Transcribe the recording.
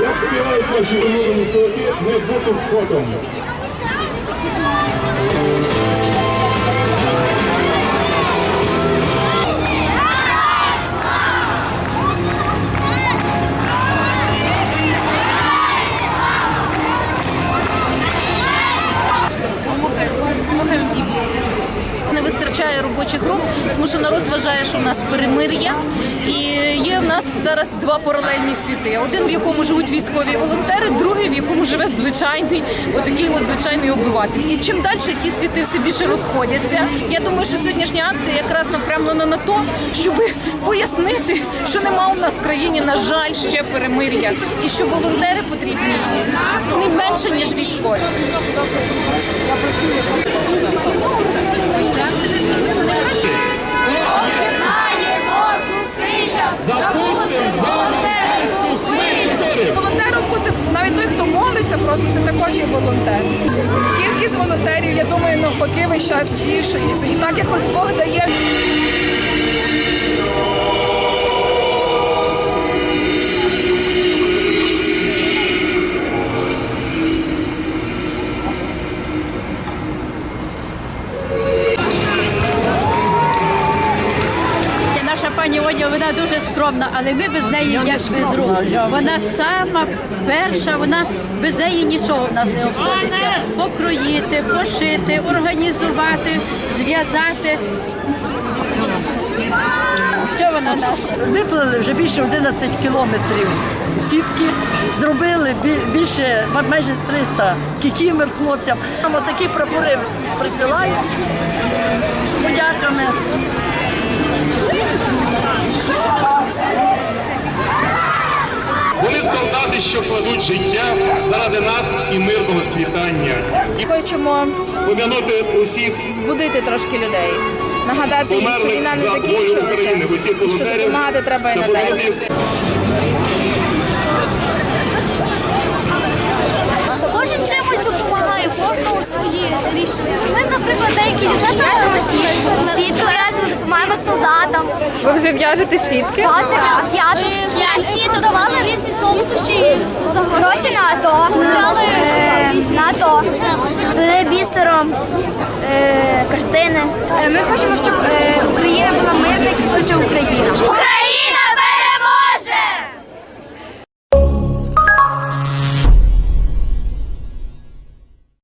Як співають наші минулі співаки, не бути скотом. Вистачає робочих груп, тому що народ вважає, що в нас перемир'я, і є в нас зараз два паралельні світи. Один, в якому живуть військові волонтери, другий, в якому живе звичайний, отакий от звичайний обиватель. І чим далі ті світи все більше розходяться. Я думаю, що сьогоднішня акція якраз напрямлена на то, щоб пояснити, що нема у нас в країні, на жаль, ще перемир'я, і що волонтери потрібні не менше ніж військові. Волонтером бути навіть той, хто молиться, просто це також є волонтер. Кількість волонтерів, я думаю, навпаки, весь час збільшується. І так якось Бог дає. Пані Оня, вона дуже скромна, але ми без неї як без рук. Вона сама перша, вона без неї нічого в нас не обходиться. Покроїти, пошити, організувати, зв'язати. Все вона наша. Виплили вже більше 11 кілометрів сітки, зробили більше майже 300 кікімер хлопцям. Нам такі прапори присилають з подяками. Солдати, що кладуть життя заради нас і мирного світання. І Хочемо пом'янути усіх збудити трошки людей. Нагадати їм, що війна не за закінчилася. І що допомагати треба і надалі. Кожен чимось допомагає, кожного свої рішення. Ми, наприклад, деякі дівчата солдатам. Ви вже в'яжете сітки? Пасика, в'яжуть. Сітку давали різні солодощі за гроші на АТО. Брали на АТО. Бісером, картини. Ми хочемо, щоб